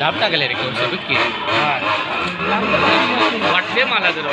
डाब टाकले रे कोणसे बिक्की वाटले मला जरा